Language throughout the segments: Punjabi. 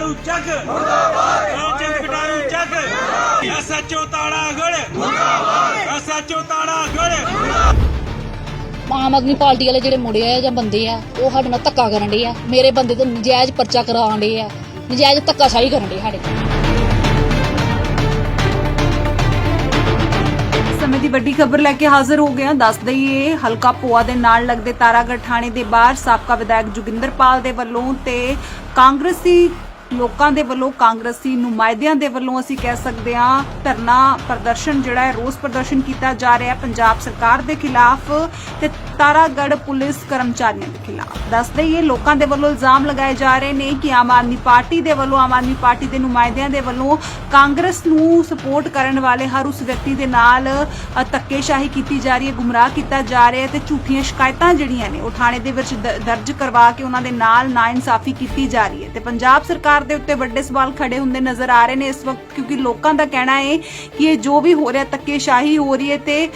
ਕਟਾਰੂ ਚੱਕ। ਮੁਰਦਾਬਾਦ ਰਾਮਚੰਦ ਕਟਾਰੂ ਚੱਕ। ਐਸਐਚਓ ਤਾੜਾ ਗੜ ਮੁਰਦਾਬਾਦ ਐਸਐਚਓ ਤਾੜਾ ਗੜ ਆਮ ਆਦਮੀ ਪਾਰਟੀ ਵਾਲੇ ਜਿਹੜੇ ਮੁੰਡੇ ਆ ਜਾਂ ਬੰਦੇ ਆ ਉਹ ਸਾਡੇ ਨਾਲ ਧੱਕਾ ਕਰਨ ਦੇ ਆ। ਮੇਰੇ ਬੰਦੇ ਤੇ ਨਜਾਇਜ਼ ਪਰਚਾ ਕਰਾਉਣ ਦੇ ਆ। ਨਜਾਇਜ਼ ਧੱਕਾਸ਼ਾਹੀ ਕਰਨ ਦੇ ਸਾਡੇ ਸਮੇਂ ਦੀ ਵੱਡੀ ਖਬਰ ਲੈ ਕੇ ਹਾਜ਼ਰ ਹੋ ਗਏ ਹਾਂ। ਦੱਸ ਦਈਏ ਹਲਕਾ ਪੋਆ ਦੇ ਨਾਲ ਲੱਗਦੇ ਤਾਰਾਗੜ ਥਾਣੇ ਦੇ ਬਾਹਰ ਸਾਬਕਾ ਵਿਧਾਇਕ ਜੋਗਿੰਦਰਪਾਲ ਦੇ ਵੱਲੋਂ ਤੇ ਕਾਂਗਰਸੀ ਲੋਕਾਂ ਦੇ ਵੱਲੋਂ ਕਾਂਗਰਸੀ ਨੁਮਾਇੰਦਿਆਂ ਦੇ ਵੱਲੋਂ ਅਸੀਂ ਕਹਿ ਸਕਦੇ ਹਾਂ ਧਰਨਾ ਪ੍ਰਦਰਸ਼ਨ ਜਿਹੜਾ ਹੈ, ਰੋਸ ਪ੍ਰਦਰਸ਼ਨ ਕੀਤਾ ਜਾ ਰਿਹਾ ਹੈ ਪੰਜਾਬ ਸਰਕਾਰ ਦੇ ਖਿਲਾਫ ਤੇ ਤਾਰਾਗੜ ਪੁਲਿਸ ਕਰਮਚਾਰੀਆਂ ਦੇ ਖਿਲਾਫ। ਦੱਸ ਦਈਏ, ਲੋਕਾਂ ਦੇ ਵੱਲੋਂ ਇਲਜ਼ਾਮ ਲਗਾਏ ਜਾ ਰਹੇ ਨੇ ਕਿ ਆਮ ਆਦਮੀ ਪਾਰਟੀ ਦੇ ਵੱਲੋਂ, ਆਮ ਆਦਮੀ ਪਾਰਟੀ ਦੇ ਨੁਮਾਇੰਦਿਆਂ ਦੇ ਵੱਲੋਂ ਕਾਂਗਰਸ ਨੂੰ ਸਪੋਰਟ ਕਰਨ ਵਾਲੇ ਹਰ ਉਸ ਵਿਅਕਤੀ ਦੇ ਨਾਲ ਧੱਕੇਸ਼ਾਹੀ ਕੀਤੀ ਜਾ ਰਹੀ ਹੈ, ਗੁੰਮਰਾਹ ਕੀਤਾ ਜਾ ਰਿਹਾ ਹੈ ਤੇ ਝੂਠੀਆਂ ਸ਼ਿਕਾਇਤਾਂ ਜਿਹੜੀਆਂ ਨੇ ਉਹ ਥਾਣੇ ਦੇ ਵਿੱਚ ਦਰਜ ਕਰਵਾ ਕੇ ਉਹਨਾਂ ਦੇ ਨਾਲ ਨਾ ਇਨਸਾਫ਼ੀ ਕੀਤੀ ਜਾ ਰਹੀ ਹੈ। ਤੇ ਪੰਜਾਬ ਸਰਕਾਰ ਦੇ ਉੱਤੇ ਵੱਡੇ ਸਵਾਲ ਖੜੇ ਹੁੰਦੇ ਨਜ਼ਰ ਆ ਰਹੇ ਨੇ ਇਸ ਵਕਤ, ਕਿਉਂਕਿ ਲੋਕਾਂ ਦਾ ਕਹਿਣਾ ਹੈ ਕਿ ਇਹ ਜੋ ਵੀ ਹੋ ਰਿਹਾ, ਧੱਕੇਸ਼ਾਹੀ ਹੋ ਰਹੀ ਹੈ ਤੇ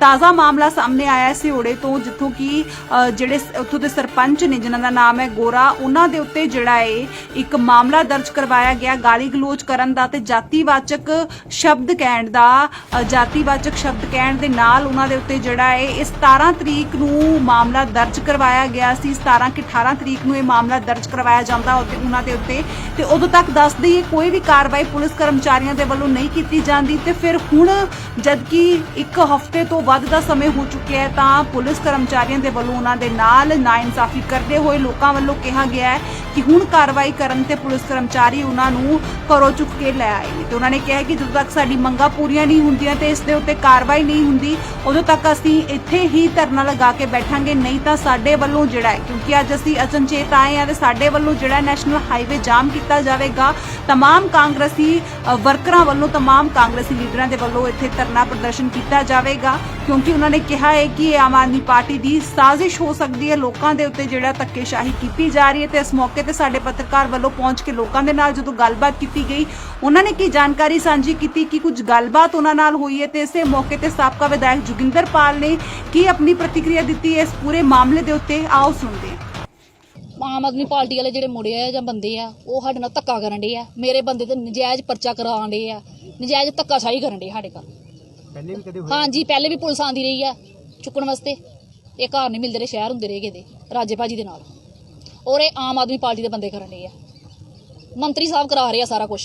ਤਾਜ਼ਾ ਮਾਮਲਾ ਸਾਹਮਣੇ ਆਇਆ ਹੈ ਤੋਂ, ਜਿੱਥੋਂ ਕਿ ਜਿਹੜੇ ਉੱਥੋਂ ਦੇ ਸਰਪੰਚ ਨੇ, ਜਿਨ੍ਹਾਂ ਦਾ ਨਾਮ ਹੈ ਗੋਰਾ, ਉਹਨਾਂ ਦੇ ਉੱਤੇ ਜਿਹੜਾ ਹੈ, ਇੱਕ ਮਾਮਲਾ ਦਰਜ ਕਰਵਾਇਆ ਗਿਆ, ਗਾਲੀ ਗਲੋਚ ਕਰਨ ਦਾ ਤੇ ਜਾਤੀਵਾਚਕ ਸ਼ਬਦ ਕਹਿਣ ਦਾ ਜਾਤੀਵਾਚਕ ਸ਼ਬਦ ਕਹਿਣ ਦੇ ਨਾਲ ਉਹਨਾਂ ਦੇ ਉੱਤੇ ਜਿਹੜਾ ਹੈ, ਇਹ 17 ਤਰੀਕ ਨੂੰ ਮਾਮਲਾ ਦਰਜ ਕਰਵਾਇਆ ਗਿਆ ਸੀ 17 ਕਿ 18 ਤਰੀਕ ਨੂੰ ਇਹ ਮਾਮਲਾ ਦਰਜ ਕਰਵਾਇਆ ਜਾਂਦਾ ਉੱਤੇ ਉਹਨਾਂ ਦੇ ਉੱਤੇ ਤੇ ਉਦੋਂ ਤੱਕ ਦੱਸ ਦਈਏ ਕੋਈ ਵੀ ਕਾਰਵਾਈ ਪੁਲਿਸ ਕਰਮਚਾਰੀਆਂ ਦੇ ਵੱਲੋਂ ਨਹੀਂ ਕੀਤੀ ਜਾਂਦੀ ਤੇ ਫਿਰ ਹੁਣ ਜਦਕਿ ਇੱਕ ਹਫ਼ਤੇ ਤੋਂ ਵੱਧ ਦਾ ਸਮੇਂ ਹੋ ਚੁੱਕਿਆ ਹੈ, ਤਾਂ ਪੁਲਿਸ ਕਰਮਚਾਰੀਆਂ ਦੇ ਵੱਲੋਂ ਉਹਨਾਂ ਦੇ ਨਾਲ ਨਾਇਨਸਾਫੀ ਕਰਦੇ ਹੋਏ ਲੋਕਾਂ ਵੱਲੋਂ ਕਿਹਾ ਗਿਆ ਹੈ ਕਿ ਹੁਣ ਕਾਰਵਾਈ ਕਰਨ ਤੇ ਪੁਲਿਸ ਕਰਮਚਾਰੀ ਉਹਨਾਂ ਨੂੰ ਘਰੋਂ ਚੁੱਕ ਕੇ ਲੈ ਆਏ ਨੇ ਤੇ ਉਹਨਾਂ ਨੇ ਕਿਹਾ ਕਿ ਜਦੋਂ ਤੱਕ ਸਾਡੀ ਮੰਗਾਂ ਪੂਰੀਆਂ ਨਹੀਂ ਹੁੰਦੀਆਂ ਤੇ ਇਸ ਦੇ ਉੱਤੇ ਕਾਰਵਾਈ ਨਹੀਂ ਹੁੰਦੀ, ਉਦੋਂ ਤੱਕ ਅਸੀਂ ਇੱਥੇ ਹੀ ਧਰਨਾ ਲਗਾ ਕੇ ਬੈਠਾਂਗੇ, ਨਹੀਂ ਤਾਂ ਸਾਡੇ ਵੱਲੋਂ ਜਿਹੜਾ ਹੈ, ਕਿਉਂਕਿ ਅੱਜ ਅਸੀਂ ਅਚਨਚੇਤ ਆਏ ਹਾਂ ਤੇ ਸਾਡੇ ਵੱਲੋਂ ਜਿਹੜਾ ਨੈਸ਼ਨਲ ਹਾਈਵੇ ਜਾਮ ਕੀਤਾ ਜਾਵੇਗਾ तमाम ਕਾਂਗਰਸੀ ਅ, ਵਰਕਰਾਂ ਵੱਲੋਂ तमाम ਕਾਂਗਰਸੀ ਲੀਡਰਾਂ ਦੇ ਵੱਲੋਂ ਇੱਥੇ ਧਰਨਾ ਪ੍ਰਦਰਸ਼ਨ ਕੀਤਾ ਜਾਵੇਗਾ ਕਿਉਂਕਿ ਉਹਨਾਂ ਨੇ ਕਿਹਾ ਹੈ ਕਿ ਇਹ ਆਮ ਆਦਮੀ ਪਾਰਟੀ ਦੀ ਸਾਜ਼ਿਸ਼ ਹੋ ਸਕਦੀ ਹੈ ਲੋਕਾਂ ਦੇ ਉੱਤੇ ਜਿਹੜਾ ਧੱਕੇਸ਼ਾਹੀ ਕੀਤੀ ਜਾ ਰਹੀ ਹੈ ਤੇ ਇਸ ਮੌਕੇ ਤੇ ਸਾਡੇ ਪੱਤਰਕਾਰ ਵੱਲੋਂ ਪਹੁੰਚ ਕੇ ਲੋਕਾਂ ਦੇ ਨਾਲ ਜਦੋਂ ਗੱਲਬਾਤ ਕੀਤੀ ਗਈ ਉਹਨਾਂ ਨੇ ਕੀ ਜਾਣਕਾਰੀ ਸਾਂਝੀ ਕੀਤੀ ਕਿ ਕੁਝ ਗੱਲਬਾਤ ਉਹਨਾਂ ਨਾਲ ਹੋਈ ਹੈ ਤੇ ਇਸੇ ਮੌਕੇ ਤੇ ਸਾਬਕਾ ਵਿਧਾਇਕ ਜੋਗਿੰਦਰਪਾਲ ਨੇ ਕੀ ਆਪਣੀ ਪ੍ਰਤੀਕਿਰਿਆ ਦਿੱਤੀ ਹੈ ਇਸ ਪੂਰੇ ਮਾਮਲੇ ਦੇ ਉੱਤੇ ਆਓ ਸੁਣਦੇ ਹਾਂ ਆਮ ਆਦਮੀ ਪਾਰਟੀ ਵਾਲੇ ਜਿਹੜੇ ਮੁੰਡੇ ਆ ਜਾਂ ਬੰਦੇ ਆ ਉਹ ਸਾਡੇ ਨਾਲ ਧੱਕਾ ਕਰਨ ਦੇ ਆ। ਮੇਰੇ ਬੰਦੇ ਤੇ ਨਜਾਇਜ਼ ਪਰਚਾ ਕਰਾਉਣ ਦੇ ਆ। ਨਜਾਇਜ਼ ਧੱਕਾਸ਼ਾਹੀ ਕਰਨ ਦੇ ਸਾਡੇ ਘਰ। ਪਹਿਲੇ ਵੀ ਕਦੇ ਹਾਂਜੀ ਪਹਿਲੇ ਵੀ ਪੁਲਿਸ ਆਂਦੀ ਰਹੀ ਆ ਚੁੱਕਣ ਵਾਸਤੇ। ਇਹ ਘਰ ਨਹੀਂ ਮਿਲਦੇ ਰਹੇ ਸ਼ਹਿਰ ਹੁੰਦੇ ਰਹੇ ਕਿਤੇ ਰਾਜੇ ਭਾਜੀ ਦੇ ਨਾਲ। ਔਰ ਇਹ ਆਮ ਆਦਮੀ ਪਾਰਟੀ ਦੇ ਬੰਦੇ ਕਰਨ ਦੇ ਆ। ਮੰਤਰੀ ਸਾਹਿਬ ਕਰਾ ਰਹੇ ਆ ਸਾਰਾ ਕੁਝ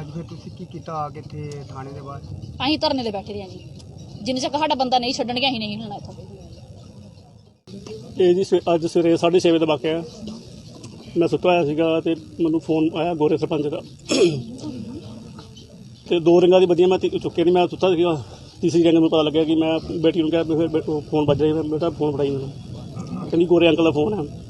ਅੱਜ ਫਿਰ ਤੁਸੀਂ ਕੀ ਕੀਤਾ ਆ ਕੇ ਇੱਥੇ ਥਾਣੇ ਦੇ ਬਾਹਰ? ਅਸੀਂ ਧਰਨੇ ਤੇ ਬੈਠੇ ਦੇ ਆ ਜੀ। ਜਿੰਨੇ ਚੱਕ ਸਾਡਾ ਬੰਦਾ ਨਹੀਂ ਛੱਡਣਗੇ ਅਸੀਂ ਨਹੀਂ ਹਿਲਣਾ ਇੱਥੋਂ। ਇਹ ਜੀ ਸਵੇ- ਅੱਜ ਸਵੇਰੇ 6:30 ਵਜੇ ਦਾ ਵਾਕਿਆ ਹੈ। ਮੈਂ ਸੁੱਤਾ ਹੋਇਆ ਸੀਗਾ ਤੇ ਮੈਨੂੰ ਫੋਨ ਆਇਆ ਗੋਰੇ ਸਰਪੰਚ ਦਾ। ਤੇ ਦੋ ਰਿੰਗਾਂ ਦੀ ਵਧੀਆ ਮੈਂ ਤੀ- ਚੁੱਕਿਆ ਨਹੀਂ ਮੈਂ ਸੁੱਤਾ ਸੀਗਾ। ਤੀਸਰੀ ਰਿੰਗ ਮੈਨੂੰ ਪਤਾ ਲੱਗਿਆ ਕਿ ਮੈਂ ਬੇਟੀ ਨੂੰ ਕਿਹਾ ਵੀ ਫਿਰ ਬੇ- ਉਹ ਫੋਨ ਵੱਜ ਰਿਹਾ ਮੈਂ ਬੇਟਾ ਫੋਨ ਫੜਾਈ ਮੈਨੂੰ। ਕਹਿੰਦੀ ਗੋਰੇ ਅੰਕਲ ਦਾ ਫੋਨ ਹੈ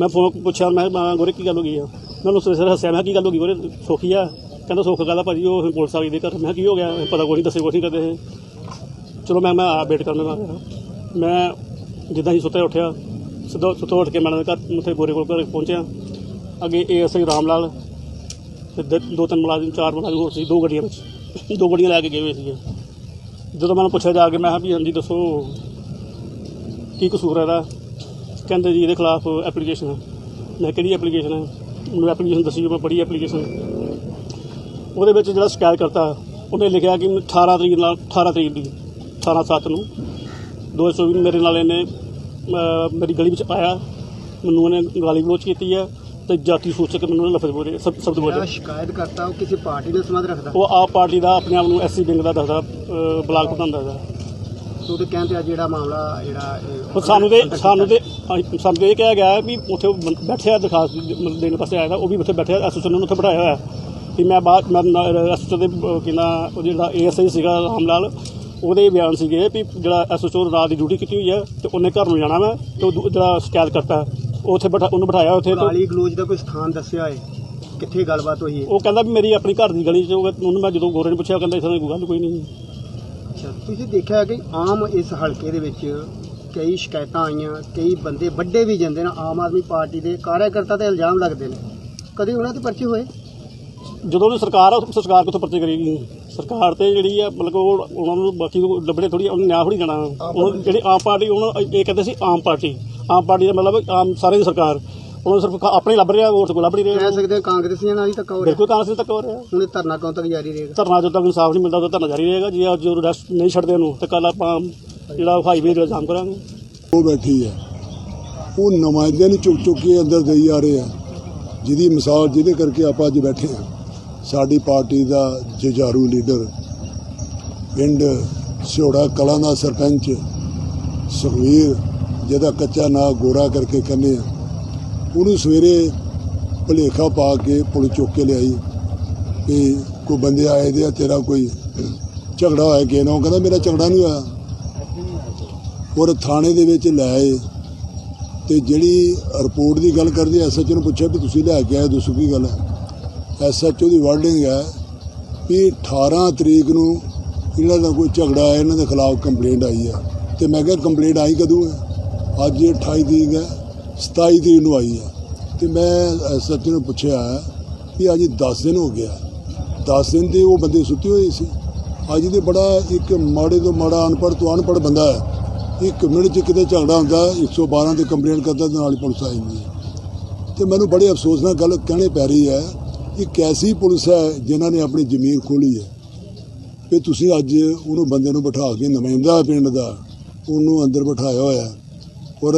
ਮੈਂ ਫੋਨ ਪੁੱਛਿਆ ਮੈਂ ਕਿਹਾ ਮੈਂ ਗੋਰੇ ਕੀ ਗੱਲ ਹੋ ਗਈ ਆ? ਮੈਨੂੰ ਸਿਰ ਹੱਸਿਆ ਮੈਂ ਕਿਹਾ, ਕੀ ਗੱਲ ਹੋ ਗਈ ਗੋਰੇ? ਸੋਖੀ ਆ? ਕਹਿੰਦਾ ਸੁੱਖ ਗੱਲ ਆ ਭਾਜੀ ਉਹ ਪੁਲਿਸ ਆ ਗਈ ਦੇ ਘਰ। ਮੈਂ ਕਿਹਾ, ਕੀ ਹੋ ਗਿਆ? ਪਤਾ ਕੋਈ ਨਹੀਂ ਦੱਸੇ ਕੁਛ ਨਹੀਂ ਕਰਦੇ। ਇਹ ਚਲੋ ਮੈਂ ਮੈਂ ਆ ਵੇਟ ਕਰਨ ਲੱਗਾ। ਮੈਂ ਜਿੱਦਾਂ ਹੀ ਸੁੱਤੇ ਉੱਠਿਆ, ਸਿੱਧਾ ਸੁੱਤੋਂ ਉੱਠ ਕੇ ਮੈਂ ਦੇ ਘਰ, ਉੱਥੇ ਗੋਰੇ ਕੋਲ ਘਰ ਪਹੁੰਚਿਆ। ਅੱਗੇ ਏਐਸਆਈ ਰਾਮ ਲਾਲ ਤੇ ਦ- ਦੋ ਤਿੰਨ ਮੁਲਾਜ਼ਮ, ਚਾਰ ਮੁਲਾਜ਼ਮ ਹੋਰ ਸੀ, ਦੋ ਗੱਡੀਆਂ ਵਿੱਚ। ਦੋ ਗੱਡੀਆਂ ਲੈ ਕੇ ਗਏ ਹੋਏ ਸੀਗੇ। ਜਦੋਂ ਮੈਨੂੰ ਪੁੱਛਿਆ ਜਾ ਕੇ, ਮੈਂ ਕਿਹਾ ਵੀ ਹਾਂਜੀ ਦੱਸੋ, ਕੀ ਕਸੂਰ ਹੈ ਇਹਦਾ? ਕਹਿੰਦੇ ਜੀ ਇਹਦੇ ਖਿਲਾਫ ਐਪਲੀਕੇਸ਼ਨ ਹੈ। ਮੈਂ ਕਿਹੜੀ ਐਪਲੀਕੇਸ਼ਨ ਹੈ? ਮੈਨੂੰ ਐਪਲੀਕੇਸ਼ਨ ਦੱਸੀ ਜੋ ਮੈਂ ਪੜ੍ਹੀ ਐਪਲੀਕੇਸ਼ਨ ਉਹਦੇ ਵਿੱਚ ਜਿਹੜਾ ਸ਼ਿਕਾਇਤ ਕਰਤਾ, ਉਹਨੇ ਲਿਖਿਆ ਕਿ 18 ਤਰੀਕ ਨਾਲ 18 ਤਰੀਕ ਦੀ 18 7 ਨੂੰ। 2024 ਨੂੰ ਮੇਰੇ ਨਾਲ ਇਹਨੇ ਅਹ, ਮੇਰੀ ਗਲੀ ਵਿੱਚ ਆਇਆ। ਮੈਨੂੰ ਉਹਨੇ ਗਾਲੀ ਗਲੋਚ ਕੀਤੀ ਹੈ ਤੇ ਜਾਤੀ ਸੂਚਕ ਮੈਨੂੰ ਉਹਨੇ ਲਫ਼ਜ਼ ਬੋਲੇ ਸਬ ਸ਼ਬਦ ਜਿਹੜਾ ਬੋਲੇ ਸ਼ਿਕਾਇਤ ਕਰਤਾ ਉਹ ਕਿਸੇ ਪਾਰਟੀ ਨਾਲ ਸੰਬੰਧ ਰੱਖਦਾ? ਉਹ ਆਪ ਪਾਰਟੀ ਦਾ ਆਪਣੇ ਆਪ ਨੂੰ ਐਸਸੀ ਵਿੰਗ ਦਾ ਦੱਸਦਾ ਅਹ, ਬਲਾਕ ਪ੍ਰਧਾਨ ਦੱਸਦਾ। ਸੋ ਉਹਦੇ ਕਹਿੰਦੇ ਆ ਜਿਹੜਾ ਮਾਮਲਾ ਜਿਹੜਾ ਇਹ ਸਾਨੂੰ ਤੇ ਸਾਨੂੰ। ਤੇ ਸਾਨੂੰ ਤੇ ਇਹ ਕਿਹਾ ਗਿਆ ਵੀ ਉੱਥੇ ਉਹ ਬੰ- ਬੈਠਿਆ ਦਰਖਾਸਤ ਦੇ- ਦੇਣ ਵਾਸਤੇ ਆਇਆ था ਉਹ ਵੀ ਉੱਥੇ ਬੈਠਿਆ ਐਸੋਸੀਏਸ਼ਨ ਨੂੰ ਉੱਥੇ ਬਿਠਾਇਆ ਹੋਇਆ। ਕਿ ਮੈਂ ਬਾਅਦ ਮੈਂ ਐਸੋਸੀਏਸ਼ਨ ਦੇ ਅਹ, ਕਿੰਨਾ ਉਹ ਜਿਹੜਾ ਏਐਸਆਈ ਸੀਗਾ ਰਾਮ ਲਾਲ ਉਹਦੇ ਬਿਆਨ ਸੀਗੇ ਵੀ ਜਿਹੜਾ ਐਸੋਸੀਏਸ਼ਨ ਰਾਤ ਦੀ ਡਿਊਟੀ ਕੀਤੀ ਹੋਈ ਹੈ ਤੇ ਉਹਨੇ ਘਰ ਨੂੰ ਜਾਣਾ ਵਾ ਤੇ ਉਹ ਦੂ- ਜਿਹੜਾ ਸ਼ਿਕਾਇਤ ਕਰਤਾ। ਉੱਥੇ ਬਿਠਾ ਉਹਨੂੰ ਬਿਠਾਇਆ ਉੱਥੇ ਤੇ ਗਾਲੀ ਗਲੋਚ ਦਾ ਕੋਈ ਸਥਾਨ ਦੱਸਿਆ ਹੈ ਕਿੱਥੇ ਗੱਲਬਾਤ ਹੋਈ ਹੈ ਉਹ ਕਹਿੰਦਾ ਵੀ ਮੇਰੀ ਆਪਣੀ ਘਰ ਦੀ ਗਲੀ ਚ ਉਹ- ਉਹਨੂੰ ਮੈਂ ਜਦੋਂ ਗੋਰੇ ਨੂੰ ਪੁੱਛਿਆ ਉਹ ਕਹਿੰਦਾ ਇਸ ਤਰ੍ਹਾਂ ਦੀ ਕੋਈ ਗੱਲ ਕੋਈ ਨਹੀਂ। ਅੱਛਾ ਤੁਸੀਂ ਦੇਖਿਆ ਕਿ ਆਮ ਇਸ ਹਲਕੇ ਦੇ ਵਿੱਚ ਕਈ ਸ਼ਿਕਾਇਤਾਂ ਆਈਆਂ ਕਈ ਬੰਦੇ ਵੱਡੇ ਵੀ ਜਾਂਦੇ ਨੇ ਆਮ ਆਦਮੀ ਪਾਰਟੀ ਦੇ ਕਾਰਜਕਰਤਾ ਤੇ ਇਲਜ਼ਾਮ ਲੱਗਦੇ ਨੇ। ਕਦੇ ਉਹਨਾਂ ਤੇ ਪਰਚੇ ਹੋਏ? ਜਦੋਂ ਦੀ ਸਰਕਾਰ ਆ ਉਸ ਸਰਕਾਰ ਕਿੱਥੋਂ ਪਰਚੇ ਕਰੇਗੀ ਸਰਕਾਰ ਤੇ ਜਿਹੜੀ ਆ ਮਤਲਬ ਉਹ ਉਹਨਾਂ ਨੂੰ ਬਾਕੀ ਨੂੰ ਥੋੜੀ ਉਹਨੂੰ ਨਿਆਂ ਥੋੜੀ ਜਾਣਾ। ਉਹ ਜਿਹੜੀ ਆਮ ਪਾਰਟੀ ਉਹਨਾਂ ਇਹ ਕਹਿੰਦੇ ਸੀ ਆਮ ਪਾਰਟੀ। ਆਮ ਪਾਰਟੀ ਦਾ ਮਤਲਬ ਆਮ ਸਾਰੇ ਦੀ ਸਰਕਾਰ। ਹੁਣ ਸਿਰਫ ਆਪਣੇ ਲੱਭ ਰਿਹਾ ਵੋਟ ਕੋ ਲੱਭ ਨਹੀਂ ਕਹਿ ਰਿਹਾ ਸਕਦੇ ਹਾਂ ਕਾਂਗਰਸੀਆਂ ਨਾਲ ਹੀ ਧੱਕਾ ਹੋ ਰਿਹਾ। ਬਿਲਕੁਲ ਕਾਂਗਰਸ ਤੱਕ ਹੋ ਰਿਹਾ। ਹੁਣ ਇਹ ਧਰਨਾ ਕਦੋਂ ਤੱਕ ਜਾਰੀ ਰਹੇਗਾ? ਧਰਨਾ ਜਦੋਂ ਤੱਕ ਇਨਸਾਫ ਨਹੀਂ ਮਿਲਦਾ ਉਦੋਂ ਧਰਨਾ ਜਾਰੀ ਰਹੇਗਾ। ਜੇ ਅੱਜ ਰੈਸਟ ਨਹੀਂ ਛੱਡਦੇ ਉਹਨੂੰ ਤੇ ਕੱਲ ਆਪਾਂ ਜਿਹੜਾ ਹਾਈਵੇ ਦਾ ਜਾਮ ਕਰਾਂਗੇ। ਉਹ ਬੈਠੀ ਹੈ ਉਹ ਨੁਮਾਇੰਦਿਆਂ ਨੂੰ ਚੁੱਕ ਚੁੱਕ ਕੇ ਅੰਦਰ ਦੇਈ ਜਾ ਰਹੇ ਆ। ਜਿਹਦੀ ਮਿਸਾਲ ਜਿਹਦੇ ਕਰਕੇ ਆਪਾਂ ਅੱਜ ਬੈਠੇ ਆ। ਸਾਡੀ ਪਾਰਟੀ ਦਾ ਜੁਝਾਰੂ ਲੀਡਰ ਪਿੰਡ ਸਿਉੜਾ ਕਲਾਂ ਦਾ ਸਰਪੰਚ ਸੁਖਵੀਰ, ਜਿਹਦਾ ਕੱਚਾ ਨਾਂ ਗੋਰਾ ਕਰਕੇ ਕਹਿੰਦੇ ਆ, ਉਹਨੂੰ ਸਵੇਰੇ ਭੁਲੇਖਾ ਪਾ ਕੇ ਪੁਲਿਸ ਚੁੱਕ ਕੇ ਲਿਆਈ ਕਿ ਕੋਈ ਬੰਦੇ ਆਏ ਦੇ ਆ, ਤੇਰਾ ਕੋਈ ਝਗੜਾ ਹੋਇਆ ਕਿ ਨਾ ਉਹ ਕਹਿੰਦਾ, ਮੇਰਾ ਝਗੜਾ ਨਹੀਂ ਹੋਇਆ। ਔਰ ਥਾਣੇ ਦੇ ਵਿੱਚ ਲੈ ਆਏ। ਤੇ ਜਿਹੜੀ ਰਿਪੋਰਟ ਦੀ ਗੱਲ ਕਰਦੇ ਐਸਐਚਓ ਨੂੰ ਪੁੱਛਿਆ ਵੀ ਤੁਸੀਂ ਲੈ ਕੇ ਆਏ ਦੱਸੋ ਕੀ ਗੱਲ ਹੈ ਐਸਐਚਓ ਦੀ ਵਰਡਿੰਗ ਹੈ ਵੀ 18 ਤਰੀਕ ਨੂੰ ਇਹਨਾਂ ਦਾ ਕੋਈ ਝਗੜਾ ਹੈ, ਇਹਨਾਂ ਦੇ ਖਿਲਾਫ ਕੰਪਲੇਂਟ ਆਈ ਹੈ। ਤੇ ਮੈਂ ਕਿਹਾ ਕੰਪਲੇਂਟ ਆਈ ਕਦੋਂ ਹੈ? ਅੱਜ 28 ਤਰੀਕ ਹੈ 27 ਤਰੀਕ ਨੂੰ ਆਈ ਹੈ। ਤੇ ਮੈਂ ਐਸਐਚਓ ਨੂੰ ਪੁੱਛਿਆ ਵੀ ਅੱਜ 10 ਦਿਨ ਹੋ ਗਿਆ। 10 ਦਿਨ ਤੇ ਉਹ ਬੰਦੇ ਸੁੱਤੇ ਹੋਏ ਸੀ। ਅੱਜ ਦੇ ਬੜਾ ਇੱਕ ਮਾੜੇ ਤੋਂ ਮਾੜਾ ਅਨਪੜ੍ਹ ਤੋਂ ਅਨਪੜ੍ਹ ਬੰਦਾ ਹੈ। ਇੱਕ ਮਿੰਟ 'ਚ ਕਿਤੇ ਝਗੜਾ ਹੁੰਦਾ 112 ਤੇ ਕੰਪਲੇਂਟ ਕਰਦਾ ਤੇ ਨਾਲ ਪੁਲਿਸ ਆ ਜਾਂਦੀ ਹੈ। ਤੇ ਮੈਨੂੰ ਬੜੇ ਅਫਸੋਸ ਨਾਲ ਗੱਲ ਕਹਿਣੀ ਪੈ ਰਹੀ ਹੈ ਕਿ ਕੈਸੀ ਪੁਲਿਸ ਹੈ ਜਿਨ੍ਹਾਂ ਨੇ ਆਪਣੀ ਜ਼ਮੀਰ ਖੋਲੀ ਹੈ ਵੀ ਤੁਸੀਂ ਅੱਜ ਉਹਨੂੰ ਬੰਦੇ ਨੂੰ ਬਿਠਾ ਕੇ ਨੁਮਾਇੰਦਾ ਪਿੰਡ ਦਾ ਉਹਨੂੰ ਅੰਦਰ ਬਿਠਾਇਆ ਹੋਇਆ ਹੈ। ਔਰ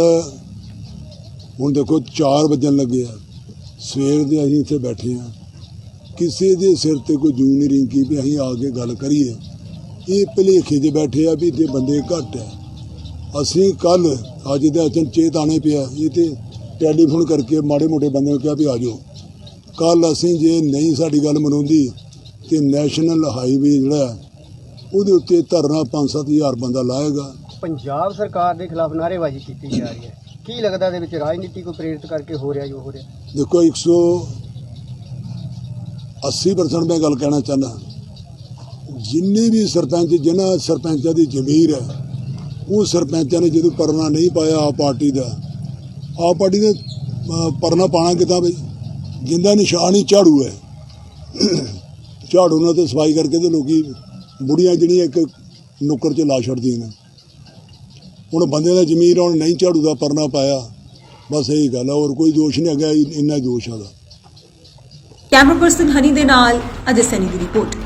ਹੁਣ ਦੇਖੋ 4 ਵਜਣ ਲੱਗੇ ਆ। ਸਵੇਰ ਦੇ ਅਸੀਂ ਇੱਥੇ ਬੈਠੇ ਆ ਕਿਸੇ ਦੇ ਸਿਰ ਤੇ ਕੋਈ ਜੂ ਨਹੀਂ ਰਿੰਕੀ ਵੀ ਅਸੀਂ ਆ ਕੇ ਗੱਲ ਕਰੀਏ। ਇਹ ਭਲੇਖੇ 'ਚ ਬੈਠੇ ਆ ਵੀ ਜੇ ਬੰਦੇ ਘੱਟ ਹੈ। ਅਸੀਂ ਕੱਲ ਅੱਜ ਦੇ ਅਚਨ ਚੇਤ ਆਣੇ ਪਿਆ। ਇਹ ਤੇ ਟੈਲੀਫੋਨ ਕਰਕੇ ਮਾੜੇ ਮੋਟੇ ਬੰਦੇ ਨੂੰ ਕਿਹਾ ਵੀ ਆ ਜਾਓ। ਕੱਲ ਅਸੀਂ ਜੇ ਨਹੀਂ ਸਾਡੀ ਗੱਲ ਮਨਾਉਂਦੀ ਤੇ ਨੈਸ਼ਨਲ ਹਾਈਵੇ ਜਿਹੜਾ ਉਹਦੇ ਉੱਤੇ ਧਰਨਾ 5-7000 ਬੰਦਾ ਲਾਏਗਾ। ਪੰਜਾਬ ਸਰਕਾਰ ਦੇ ਖਿਲਾਫ ਨਾਅਰੇਬਾਜ਼ੀ ਕੀਤੀ ਜਾ ਰਹੀ ਹੈ। ਕੀ ਲੱਗਦਾ ਇਹਦੇ ਵਿੱਚ ਰਾਜਨੀਤੀ ਕੋਈ ਪ੍ਰੇਰਿਤ ਕਰਕੇ ਹੋ ਰਿਹਾ ਜੋ ਹੋ ਰਿਹਾ? ਦੇਖੋ 180% ਮੈਂ ਗੱਲ ਕਹਿਣਾ ਚਾਹੁੰਦਾ। ਜਿੰਨੇ ਵੀ ਸਰਪੰਚ ਜਿਨ੍ਹਾਂ ਸਰਪੰਚਾਂ ਦੀ ਜ਼ਮੀਰ ਹੈ ਉਹ ਸਰਪੰਚਾਂ ਨੇ ਜਦੋਂ ਪਰਨਾ ਨਹੀਂ ਪਾਇਆ ਆ ਪਾਰਟੀ ਦਾ ਆ ਪਾਰਟੀ ਨੇ ਪਰਨਾ ਪਾਣਾ ਕਿੱਦਾਂ ਬਈ? ਜਿੰਦਾ ਨਿਸ਼ਾਨ ਹੀ ਝਾੜੂ ਹੈ। ਝਾੜੂ ਨਾਲ ਤੇ ਸਫ਼ਾਈ ਕਰਕੇ ਤੇ ਲੋਕੀ ਬੁੜੀਆਂ ਜਿਹੜੀਆਂ ਇੱਕ ਨੁੱਕਰ 'ਚ ਲਾ ਛੱਡਦੀਆਂ ਨੇ। ਹੁਣ ਬੰਦੇ ਦਾ ਜ਼ਮੀਰ ਹੁਣ ਨਹੀਂ ਝਾੜੂ ਦਾ ਪਰਨਾ ਪਾਇਆ। ਬਸ ਇਹੀ ਗੱਲ ਹੈ ਹੋਰ ਕੋਈ ਦੋਸ਼ ਨਹੀਂ ਹੈਗਾ, ਇੰਨਾ ਹੀ ਦੋਸ਼ ਹੈਗਾ ਕੈਮਰਾ ਪਰਸਨ ਹਨੀ ਦੇ ਨਾਲ ਅਜੇ ਸੈਨੀ ਦੀ ਰਿਪੋਰਟ।